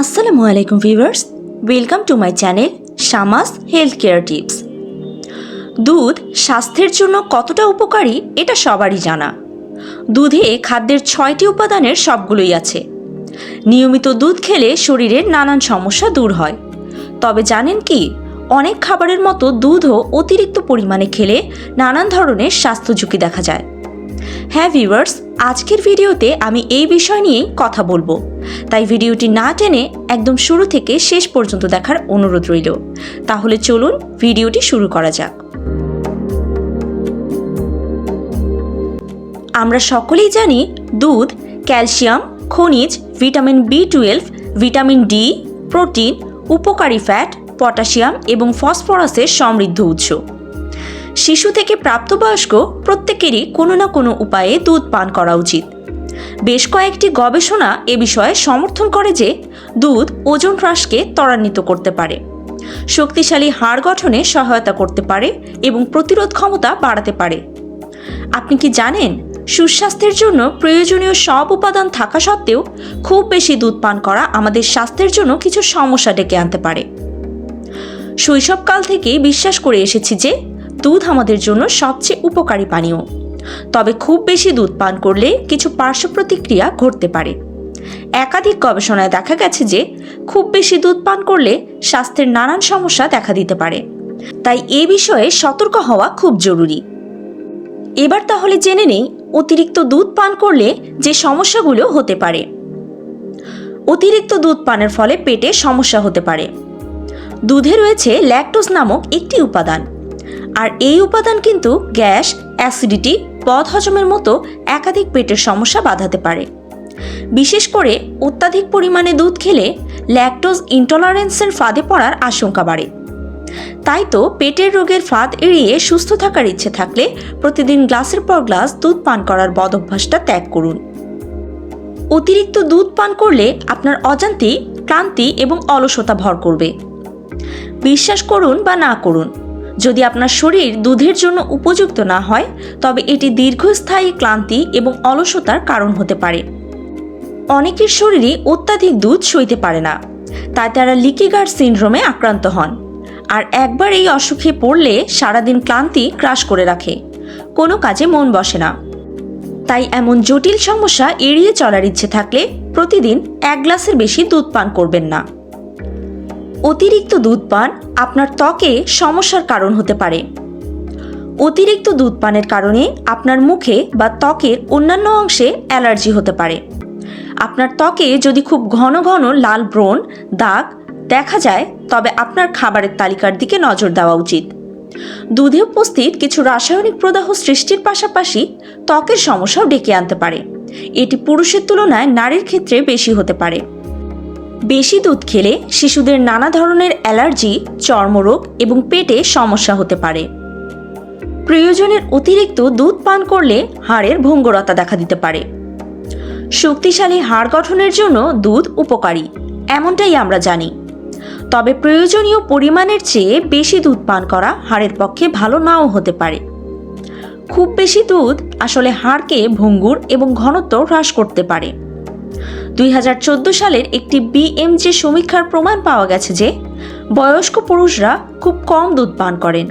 আসসালামু আলাইকুম viewers welcome to my channel Shamas health care tips দুধ স্বাস্থ্যের জন্য কতটা উপকারী এটা সবারই জানা। দুধে খাদ্যের ছয়টি উপাদানের সবগুলোই আছে। নিয়মিত দুধ খেলে শরীরের নানান সমস্যা দূর হয়। তবে জানেন কি, অনেক খাবারের মতো দুধও অতিরিক্ত পরিমাণে খেলে নানান ধরনের স্বাস্থ্য ঝুঁকি দেখা যায়। হ্যাঁ ভিউয়ার্স আজকের ভিডিওতে আমি এই বিষয় নিয়েই কথা বলব। তাই ভিডিওটি না টেনে একদম শুরু থেকে শেষ পর্যন্ত দেখার অনুরোধ রইল। তাহলে চলুন ভিডিওটি শুরু করা যাক। আমরা সকলেই জানি দুধ, ক্যালসিয়াম, খনিজ, vitamin B twelve, vitamin D, protein, উপকারী ফ্যাট, পটাশিয়াম এবং ফসফরাসের সমৃদ্ধ উৎস। শিশু থেকে প্রাপ্তবয়স্ক প্রত্যেকেরই কোনো না কোনো উপায়ে দুধ পান করা উচিত। বেশ কয়েকটি গবেষণা এ বিষয়ে সমর্থন করে যে দুধ ওজন হ্রাসকে ত্বরান্বিত করতে পারে। শক্তিশালী হাড় গঠনে সহায়তা করতে পারে এবং প্রতিরোধ ক্ষমতা বাড়াতে পারে। আপনি কি জানেন, সুস্বাস্থ্যের জন্য প্রয়োজনীয় সব উপাদান থাকা সত্ত্বেও খুব বেশি দুধ পান করা আমাদের স্বাস্থ্যের জন্য কিছু সমস্যা ডেকে আনতে পারে। শৈশবকাল থেকেই বিশ্বাস করে এসেছি যে দুধ আমাদের জন্য সবচেয়ে উপকারী পানীয়। তবে খুব বেশি দুধ পান করলে কিছু পার্শ্ব প্রতিক্রিয়া ঘটতে পারে। একাধিক গবেষণায় দেখা গেছে যে, খুব বেশি দুধ পান করলে স্বাস্থ্যের নানান সমস্যা দেখা দিতে পারে। তাই এ বিষয়ে সতর্ক হওয়া খুব জরুরি। এবার তাহলে জেনে নেই, অতিরিক্ত দুধ পান করলে যে সমস্যাগুলো হতে পারে। অতিরিক্ত দুধ পানের ফলে পেটে সমস্যা হতে পারে। দুধে রয়েছে ল্যাকটোজ নামক একটি উপাদান। আর এই উপাদান কিন্তু গ্যাস, অ্যাসিডিটি, পদ হজমের মতো একাধিক পেটের সমস্যা বাধাতে পারে। বিশেষ করে অত্যাধিক পরিমাণে দুধ খেলে ল্যাকটোজ ইন্টলারেন্সের ফাঁদে পড়ার আশঙ্কা বাড়ে। তাই তো পেটের রোগের ফাঁদ এড়িয়ে সুস্থ থাকার ইচ্ছে থাকলে প্রতিদিন গ্লাসের পর গ্লাস দুধ পান করার বদ অভ্যাসটা ত্যাগ করুন। অতিরিক্ত দুধ পান করলে আপনার অজান্তি ক্লান্তি এবং অলসতা ভর করবে। বিশ্বাস করুন বা না করুন যদি আপনার শরীর দুধের জন্য উপযুক্ত না হয়, তবে এটি দীর্ঘস্থায়ী ক্লান্তি এবং অলসতার কারণ হতে পারে। অনেকের শরীরই অত্যাধিক দুধ সইতে পারে না, তাই তারা লিকিগার সিনড্রোমে আক্রান্ত হন। আর একবার এই অসুখে পড়লে সারাদিন ক্লান্তি ক্রাশ করে রাখে, কোনো কাজে মন বসে না। তাই এমন জটিল সমস্যা এড়িয়ে চলার ইচ্ছে থাকলে প্রতিদিন এক গ্লাসের বেশি দুধ পান করবেন না। অতিরিক্ত দুধ পান আপনার ত্বকে সমস্যার কারণ হতে পারে। অতিরিক্ত দুধ পানের কারণে আপনার মুখে বা ত্বকের অন্যান্য অংশে অ্যালার্জি হতে পারে। আপনার ত্বকে যদি খুব ঘন ঘন লাল ব্রণ, দাগ দেখা যায়, তবে আপনার খাবারের তালিকার দিকে নজর দেওয়া উচিত। দুধে উপস্থিত কিছু রাসায়নিক প্রদাহ সৃষ্টির পাশাপাশি ত্বকের সমস্যাও ডেকে আনতে পারে। এটি পুরুষের তুলনায় নারীর ক্ষেত্রে বেশি হতে পারে। বেশি দুধ খেলে শিশুদের নানা ধরনের অ্যালার্জি, চর্মরোগ এবং পেটে সমস্যা হতে পারে। প্রয়োজনের অতিরিক্ত দুধ পান করলে হাড়ের ভঙ্গুরতা দেখা দিতে পারে। শক্তিশালী হাড় গঠনের জন্য দুধ উপকারী, এমনটাই আমরা জানি। তবে প্রয়োজনীয় পরিমাণের চেয়ে বেশি দুধ পান করা হাড়ের পক্ষে ভালো নাও হতে পারে। খুব বেশি দুধ আসলে হাড়কে ভঙ্গুর এবং ঘনত্ব হ্রাস করতে পারে। দুই হাজার চোদ্দ সালের একটি বিএমজে সমীক্ষার প্রমাণ পাওয়া গেছে যে বয়স্ক পুরুষরা খুব কম দুধ পান করেন।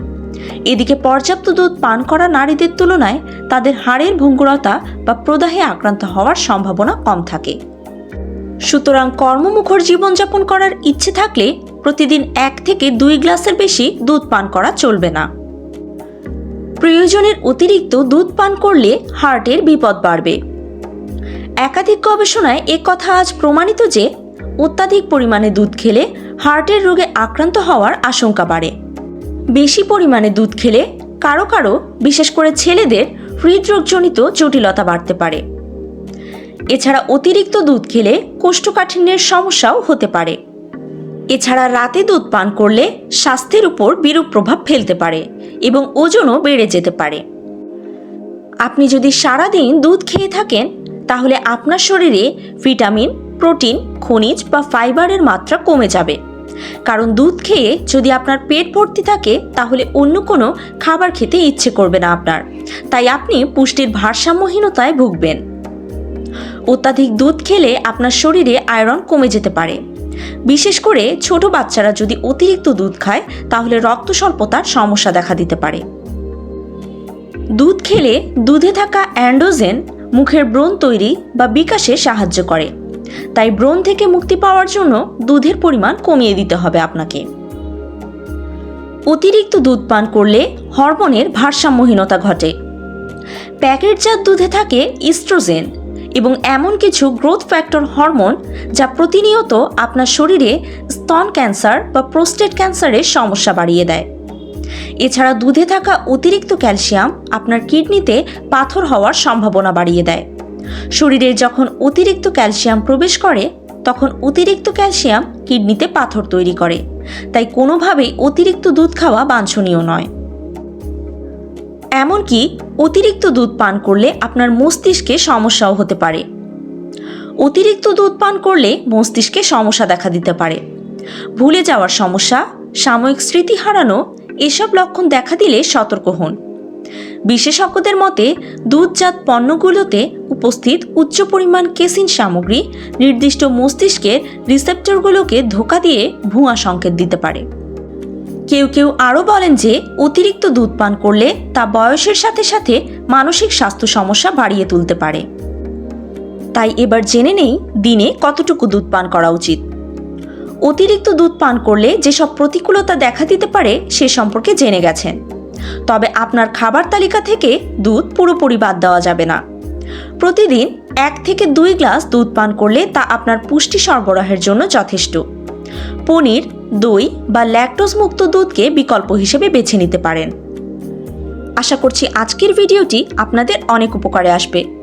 এদিকে পর্যাপ্ত দুধ পান করা নারীদের তুলনায় তাদের হাড়ের ভঙ্গুরতা বা প্রদাহে আক্রান্ত হওয়ার সম্ভাবনা কম থাকে। সুতরাং কর্মমুখর জীবনযাপন করার ইচ্ছে থাকলে প্রতিদিন এক থেকে দুই গ্লাসের বেশি দুধ পান করা চলবে না। প্রয়োজনের অতিরিক্ত দুধ পান করলে হার্টের বিপদ বাড়বে। একাধিক গবেষণায় এ কথা আজ প্রমাণিত যে অত্যাধিক পরিমাণে দুধ খেলে হার্টের রোগে আক্রান্ত হওয়ার আশঙ্কা বাড়ে। বেশি পরিমাণে দুধ খেলে কারও কারও, বিশেষ করে ছেলেদের, হৃদরোগজনিত জটিলতা বাড়তে পারে। এছাড়া অতিরিক্ত দুধ খেলে কোষ্ঠকাঠিন্যের সমস্যাও হতে পারে। এছাড়া রাতে দুধ পান করলে স্বাস্থ্যের উপর বিরূপ প্রভাব ফেলতে পারে এবং ওজনও বেড়ে যেতে পারে। আপনি যদি সারাদিন দুধ খেয়ে থাকেন তাহলে আপনার শরীরে ভিটামিন, প্রোটিন, খনিজ বা ফাইবারের মাত্রা কমে যাবে। কারণ দুধ খেয়ে যদি আপনার পেট ভর্তি থাকে, তাহলে অন্য কোনো খাবার খেতে ইচ্ছে করবে না আপনার। তাই আপনি পুষ্টির ভারসাম্যহীনতায় ভুগবেন। অত্যাধিক দুধ খেলে আপনার শরীরে আয়রন কমে যেতে পারে। বিশেষ করে ছোট বাচ্চারা যদি অতিরিক্ত দুধ খায়, তাহলে রক্ত স্বল্পতার সমস্যা দেখা দিতে পারে। দুধ খেলে দুধে থাকা অ্যান্ডোজেন মুখের ব্রণ তৈরি বা বিকাশে সাহায্য করে। তাই ব্রণ থেকে মুক্তি পাওয়ার জন্য দুধের পরিমাণ কমিয়ে দিতে হবে আপনাকে। অতিরিক্ত দুধ পান করলে হরমোনের ভারসাম্যহীনতা ঘটে। প্যাকেটজাত দুধে থাকে ইস্ট্রোজেন এবং এমন কিছু গ্রোথ ফ্যাক্টর হরমোন যা প্রতিনিয়ত আপনার শরীরে স্তন ক্যান্সার বা প্রোস্টেট ক্যান্সারের সমস্যা বাড়িয়ে দেয়। এছাড়া দুধে থাকা অতিরিক্ত ক্যালসিয়াম আপনার কিডনিতে পাথর হওয়ার সম্ভাবনা বাড়িয়ে দেয়। শরীরে যখন অতিরিক্ত ক্যালসিয়াম প্রবেশ করে, তখন অতিরিক্ত ক্যালসিয়াম কিডনিতে পাথর তৈরি করে। তাই কোনোভাবেই অতিরিক্ত দুধ খাওয়া বাঞ্ছনীয় নয়। এমনকি অতিরিক্ত দুধ পান করলে আপনার মস্তিষ্কে সমস্যাও হতে পারে। অতিরিক্ত দুধ পান করলে মস্তিষ্কে সমস্যা দেখা দিতে পারে। ভুলে যাওয়ার সমস্যা, সাময়িক স্মৃতি হারানো এসব লক্ষণ দেখা দিলে সতর্ক হন। বিশেষজ্ঞদের মতে, দুধজাত পণ্যগুলোতে উপস্থিত উচ্চ পরিমাণ কেসিন সামগ্রী, নির্দিষ্ট মস্তিষ্কের রিসেপ্টরগুলোকে ধোকা দিয়ে ভুয়া সংকেত দিতে পারে। কেউ কেউ আরও বলেন যে, অতিরিক্ত দুধ পান করলে তা বয়সের সাথে সাথে মানসিক স্বাস্থ্য সমস্যা বাড়িয়ে তুলতে পারে। তাই এবার জেনে নেই দিনে কতটুকু দুধ পান করা উচিত। অতিরিক্ত দুধ পান করলে যেসব প্রতিকূলতা দেখা দিতে পারে সে সম্পর্কে জেনে গেছেন। তবে আপনার খাবার তালিকা থেকে দুধ পুরোপুরি বাদ দেওয়া যাবে না। প্রতিদিন এক থেকে দুই গ্লাস দুধ পান করলে তা আপনার পুষ্টি সরবরাহের জন্য যথেষ্ট। পনির, দই বা ল্যাকটোজ মুক্ত দুধকে বিকল্প হিসেবে বেছে নিতে পারেন। আশা করছি আজকের ভিডিওটি আপনাদের অনেক উপকারে আসবে।